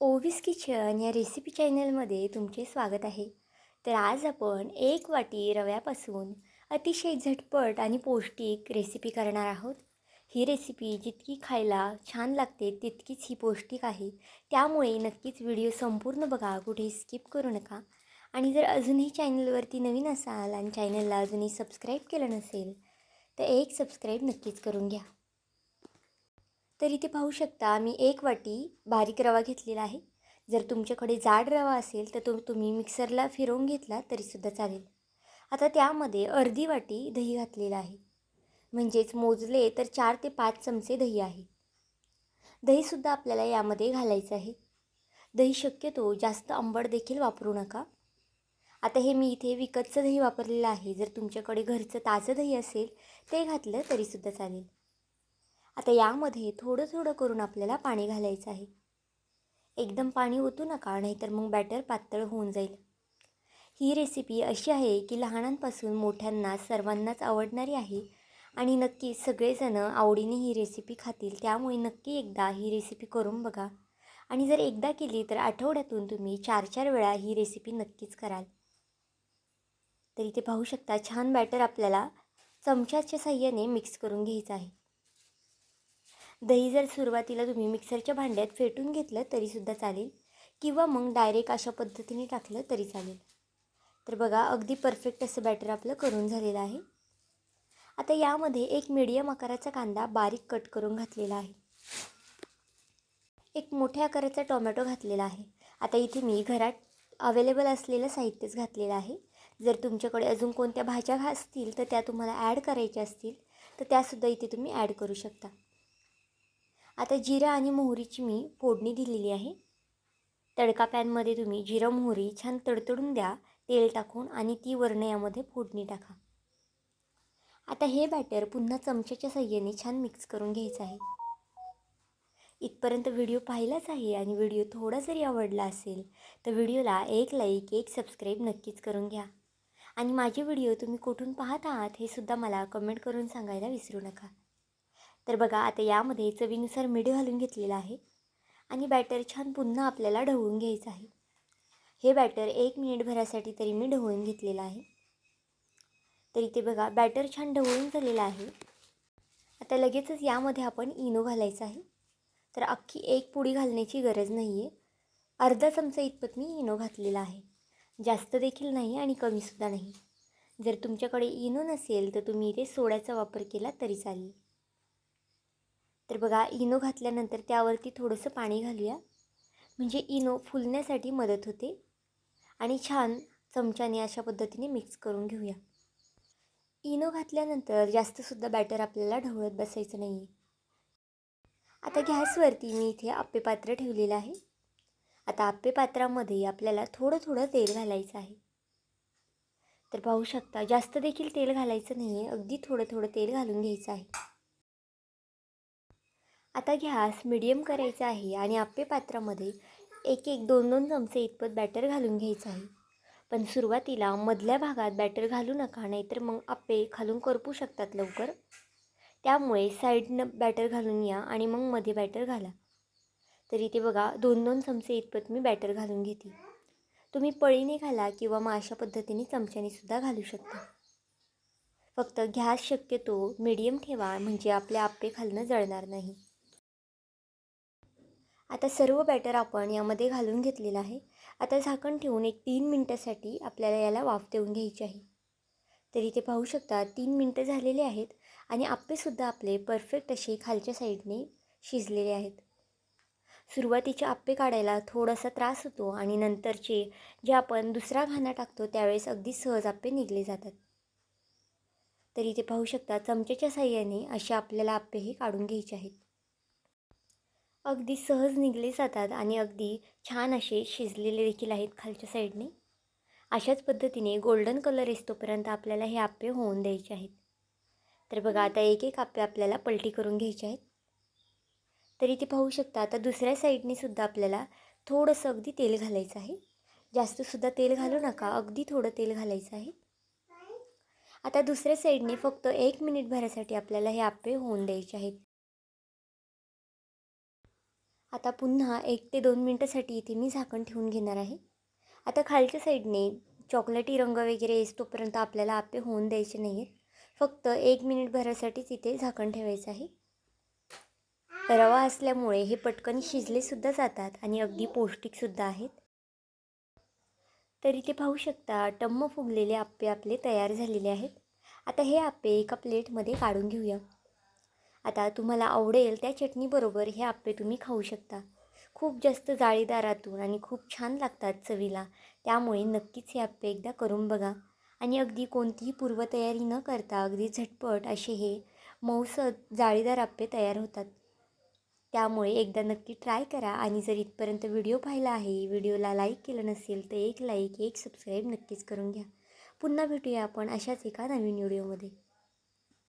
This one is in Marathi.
ओविस किचन या रेसिपी चॅनलमध्ये तुमचे स्वागत आहे. तर आज आपण एक वाटी रव्यापासून अतिशय झटपट आणि पौष्टिक रेसिपी करणार आहोत. ही रेसिपी जितकी खायला छान लागते तितकीच ही पौष्टिक आहे. त्यामुळे नक्कीच व्हिडिओ संपूर्ण बघा कुठेही स्किप करू नका. आणि जर अजूनही चॅनलवरती नवीन असाल आणि चॅनलला अजूनही सबस्क्राईब केलं नसेल तर एक सबस्क्राईब नक्कीच करून घ्या. तर इथे पाहू शकता मी एक वाटी बारीक रवा घेतलेला आहे. जर तुमच्याकडे जाड रवा असेल तर तो तुम्ही मिक्सरला फिरवून घेतला तरीसुद्धा चालेल. आता त्यामध्ये अर्धी वाटी दही घातलेलं आहे. म्हणजेच मोजले तर चार ते पाच चमचे दही आहे. दहीसुद्धा आपल्याला यामध्ये घालायचं आहे. दही शक्यतो जास्त आंबट देखील वापरू नका. आता हे मी इथे विकतचं दही वापरलेलं आहे. जर तुमच्याकडे घरचं ताजं दही असेल ते घातलं तरीसुद्धा चालेल. आता यामध्ये थोडं थोडं करून आपल्याला पाणी घालायचं आहे. एकदम पाणी ओतू नका नाहीतर मग बॅटर पातळ होऊन जाईल. ही रेसिपी अशी आहे की लहानांपासून मोठ्यांना सर्वांनाच आवडणारी आहे आणि नक्की सगळेजणं आवडीने ही रेसिपी खातील त्यामुळे नक्की एकदा ही रेसिपी करून बघा. आणि जर एकदा केली तर आठवड्यातून तुम्ही चार चार वेळा ही रेसिपी नक्कीच कराल. तर इथे पाहू शकता छान बॅटर आपल्याला चमच्याच्या साह्याने मिक्स करून घ्यायचं आहे. दही जर सुरुवातीला तुम्ही मिक्सरच्या भांड्यात फेटून घेतलं तरीसुद्धा चालेल. किंवा मग डायरेक्ट अशा पद्धतीने टाकलं तरी चालेल. तर बघा अगदी परफेक्ट असं बॅटर आपलं करून झालेलं आहे. आता यामध्ये एक मीडियम आकाराचा कांदा बारीक कट करून घातलेला आहे. एक मोठ्या आकाराचा टोमॅटो घातलेला आहे. आता इथे मी घरात अवेलेबल असलेलं साहित्यच घातलेलं आहे. जर तुमच्याकडे अजून कोणत्या भाज्या असतील तर त्या तुम्हाला ॲड करायच्या असतील तर त्यासुद्धा इथे तुम्ही ॲड करू शकता. आता जिरा आणि मोहरीची मी फोडणी दिलेली आहे. तडका पॅनमध्ये तुम्ही जिरं मोहरी छान तडतडून द्या. तेल टाकून आणि ती वर्ण यामध्ये फोडणी टाका. आता हे बॅटर पुन्हा चमच्याच्या साह्याने छान मिक्स करून घ्यायचं आहे. इथपर्यंत व्हिडिओ पाहिलाच आहे आणि व्हिडिओ थोडा जरी आवडला असेल तर व्हिडिओला एक लाईक एक सबस्क्राईब नक्कीच करून घ्या. आणि माझे व्हिडिओ तुम्ही कुठून पाहत आहात हे सुद्धा मला कमेंट करून सांगायला विसरू नका. तर बघा आता यामध्ये चवीनुसार मीठ घालून घेतलेलं आहे आणि बॅटर छान पुन्हा आपल्याला ढवळून घ्यायचं आहे. हे बॅटर एक मिनिटभरासाठी तरी मी ढवळून घेतलेलं आहे. तर इथे बघा बॅटर छान ढवळून झालेलं आहे. आता लगेचच यामध्ये आपण इनो घालायचं आहे. तर अख्खी एक पुडी घालण्याची गरज नाही आहे अर्धा चमचा इतपत मी इनो घातलेला आहे. जास्त देखील नाही आणि कमीसुद्धा नाही. जर तुमच्याकडे इनो नसेल तर तुम्ही इथे सोड्याचा वापर केला तरी चालेल. तर बघा इनो घातल्यानंतर त्यावरती थोडंसं पाणी घालूया. म्हणजे इनो फुलण्यासाठी मदत होते. आणि छान चमच्याने अशा पद्धतीने मिक्स करून घेऊया. इनो घातल्यानंतर जास्तसुद्धा बॅटर आपल्याला ढवळत बसायचं नाही आहे आता गॅसवरती मी इथे आप्पे पात्र ठेवलेलं आहे. आता आप्पे पात्रामध्ये आपल्याला थोडं थोडं तेल घालायचं आहे. तर पाहू शकता जास्त देखील तेल घालायचं नाही आहे अगदी थोडं थोडं तेल घालून घ्यायचं आहे. आता गॅस मिडियम करायचा आहे आणि आप्पे पात्रामध्ये एक एक दोन दोन चमचे इतपत बॅटर घालून घ्यायचं आहे. पण सुरुवातीला मधल्या भागात बॅटर घालू नका नाहीतर मग आप्पे खालून करपू शकतात लवकर. त्यामुळे साईडनं बॅटर घालून या आणि मग मध्ये बॅटर घाला. तर इथे बघा दोन दोन चमचे इतपत मी बॅटर घालून घेते. तुम्ही पळीने घाला किंवा मग अशा पद्धतीने चमच्यानेसुद्धा घालू शकता. फक्त गॅस शक्यतो मीडियम ठेवा म्हणजे आपले आप्पे खालनं जळणार नाही. आता सर्व बॅटर आपण यामध्ये घालून घेतलेलं आहे. आता झाकण ठेवून एक तीन मिनटासाठी आपल्याला याला वाफ देऊन घ्यायची आहे. तर इथे पाहू शकता तीन मिनटं झालेले आहेत आणि आप्पेसुद्धा आपले परफेक्ट असे खालच्या साईडने शिजलेले आहेत. सुरुवातीचे आप्पे काढायला थोडासा त्रास होतो आणि नंतरचे जे आपण दुसरा घाणा टाकतो त्यावेळेस अगदी सहज आप्पे निघले जातात. तर इथे पाहू शकता चमच्याच्या साह्याने असे आपल्याला आप्पे हे काढून घ्यायचे आहेत. अगदी सहज निघले जातात आणि अगदी छान असे शिजलेले देखील आहेत खालच्या साईडने. अशाच पद्धतीने गोल्डन कलर येतोपर्यंत आपल्याला हे आप्पे होऊन द्यायचे आहेत. तर बघा आता एक एक आप्पे आपल्याला पलटी करून घ्यायचे आहेत. तर इथे पाहू शकता आता दुसऱ्या साईडने सुद्धा आपल्याला थोडंसं अगदी तेल घालायचं आहे. जास्तसुद्धा तेल घालू नका अगदी थोडं तेल घालायचं आहे. आता दुसऱ्या साईडने फक्त एक मिनिट भरासाठी आपल्याला हे आप्पे होऊन द्यायचे आहेत. आता पुन्हा एक ते दोन मिनटासाठी इथे मी झाकण ठेवून घेणार आहे. आता खालच्या साईडने चॉकलेटी रंग वगैरे येस तोपर्यंत आपल्याला आप्पे होऊन द्यायचे नाही आहेत फक्त एक मिनिट भरासाठीच इथे झाकण ठेवायचं आहे. रवा असल्यामुळे हे पटकन शिजलेसुद्धा जातात आणि अगदी पौष्टिकसुद्धा आहेत. तर इथे पाहू शकता टम्म फुगलेले आप्पे आपले तयार झालेले आहेत. आता हे आप्पे एका प्लेटमध्ये काढून घेऊया. आता तुम्हाला आवडेल त्या चटणीबरोबर हे आप्पे तुम्ही खाऊ शकता. खूप जास्त जाळीदारातून आणि खूप छान लागतात चवीला. त्यामुळे नक्कीच हे आप्पे एकदा करून बघा. आणि अगदी कोणतीही पूर्वतयारी न करता अगदी झटपट असे हे मौसद जाळीदार आप्पे तयार होतात. त्यामुळे एकदा नक्की ट्राय करा आणि जर इथपर्यंत व्हिडिओ पाहिला आहे व्हिडिओला लाईक केलं नसेल तर एक लाईक एक सबस्क्राईब नक्कीच करून घ्या. पुन्हा भेटूया आपण अशाच एका नवीन व्हिडिओमध्ये.